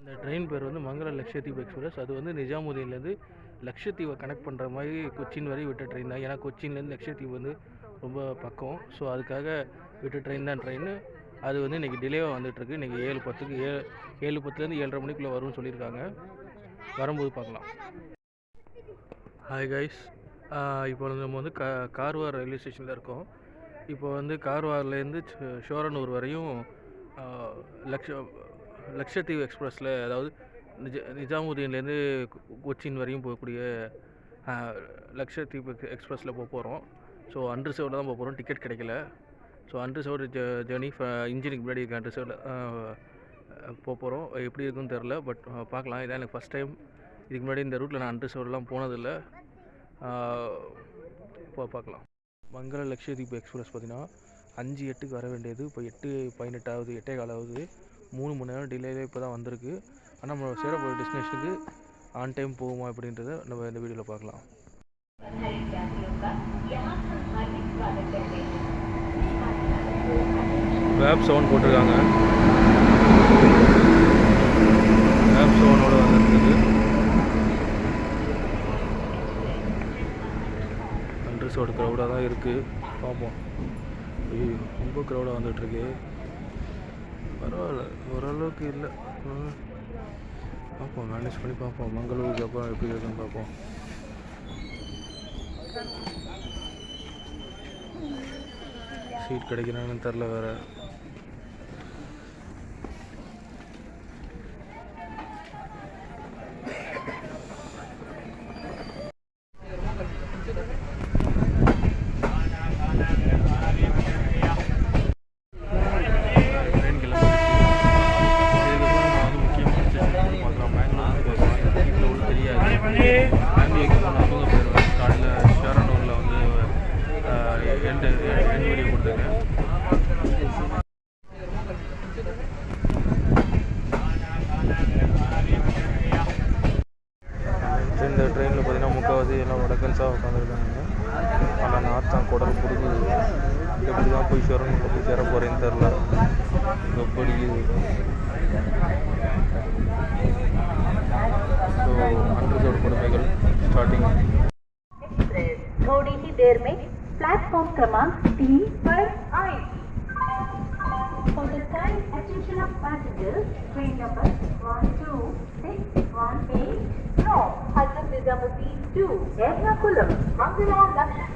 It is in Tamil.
இந்த ட்ரெயின் பேர் வந்து மங்கள லக்ஷதீப் எக்ஸ்பிரஸ் அது வந்து நிஜாமுதீன்லேருந்து லட்சத்தீவை கனெக்ட் பண்ணுற மாதிரி கொச்சின் வரை விட்ட ட்ரெயின் தான். ஏன்னா கொச்சின்லேருந்து லக்ஷத்தீப் வந்து ரொம்ப பக்கம். ஸோ அதுக்காக விட்ட ட்ரெயின் தான் ட்ரெயின் அது வந்து இன்றைக்கி டிலேவாக வந்துட்டுருக்கு. இன்றைக்கி ஏழு பத்துக்கு ஏ ஏழு பத்துலேருந்து ஏழரை மணிக்குள்ளே வரும்னு சொல்லியிருக்காங்க. வரும்போது பார்க்கலாம். ஹாய் கைஸ் இப்போ வந்து நம்ம வந்து கா கார்வார் ரயில்வே ஸ்டேஷனில் இருக்கோம். இப்போ வந்து கார்வார்லேருந்து ஷோரனூர் வரையும் லக்ஷ லக்ஷத்தீவு எக்ஸ்பிரஸில் அதாவது நிஜ நிஜாமுதீன்லேருந்து கொச்சின் வரையும் போகக்கூடிய ஆ, எக்ஸ்பிரஸில் போக போகிறோம். ஸோ அன்ரிசர்வ்டில் தான் போக போகிறோம். டிக்கெட் கிடைக்கல. ஸோ அன்ரிசர்வ்டு ஜ ஜேர்னி இன்ஜினுக்கு முன்னாடி இருக்க அன்ரிசர்வ்டில் போக போகிறோம். எப்படி இருக்குன்னு தெரில பட் பார்க்கலாம். இதான் எனக்கு ஃபஸ்ட் டைம். இதுக்கு முன்னாடி இந்த ரூட்டில் நான் அன்ரிசர்வ்டெலாம் போனதில்லை. இப்போ பார்க்கலாம். மங்கள லக்ஷதீப் எக்ஸ்பிரஸ் பார்த்திங்கன்னா அஞ்சு எட்டுக்கு வர வேண்டியது. இப்போ எட்டு பதினெட்டாவது எட்டே காலாவது. மூணு மணி நேரம் டிலேலே இப்போ தான் வந்திருக்கு. ஆனால் நம்ம சேர போகிற டெஸ்டினேஷனுக்கு ஆன் டைம் போகுமா அப்படின்றத நம்ம இந்த வீடியோவில் பார்க்கலாம். வேப் சவுண்ட் போட்டிருக்காங்க. வேப் செவனோட வந்துருக்குது. அண்ட்ரஸோட க்ரௌடாக தான் இருக்குது பார்ப்போம் ஐயோ ரொம்ப க்ரௌடாக வந்துட்டுருக்கு பரவாயில்ல. ஓரளவுக்கு இல்லை. பார்ப்போம் மேனேஜ் பண்ணி பார்ப்போம் மங்களூருக்கு அப்புறம் எப்படி இருக்குன்னு பார்ப்போம் சீட் கிடைக்கிறான்னு தெரில வேறு. பார்த்தீங்கன்னா முக்கால்வாசி எல்லாம் வடக்கன்ஸாக உட்காந்துருக்காங்க ஆனால் நாத்தான் குடல் கொடுக்குது எப்படி தான் போய் சேரணும் போய் சேர போகிறேன்னு தெரில எப்படி ஸோ அண்டர்சோட கொடுமைகள் ஸ்டார்டிங் एक्सप्रेस थोड़ी ही देर में प्लेटफॉर्म क्रमांक तीन पर आए For the kind attention of passengers, train number one two Nigamati 2, Ernakulam, Mangalore, Dakshin.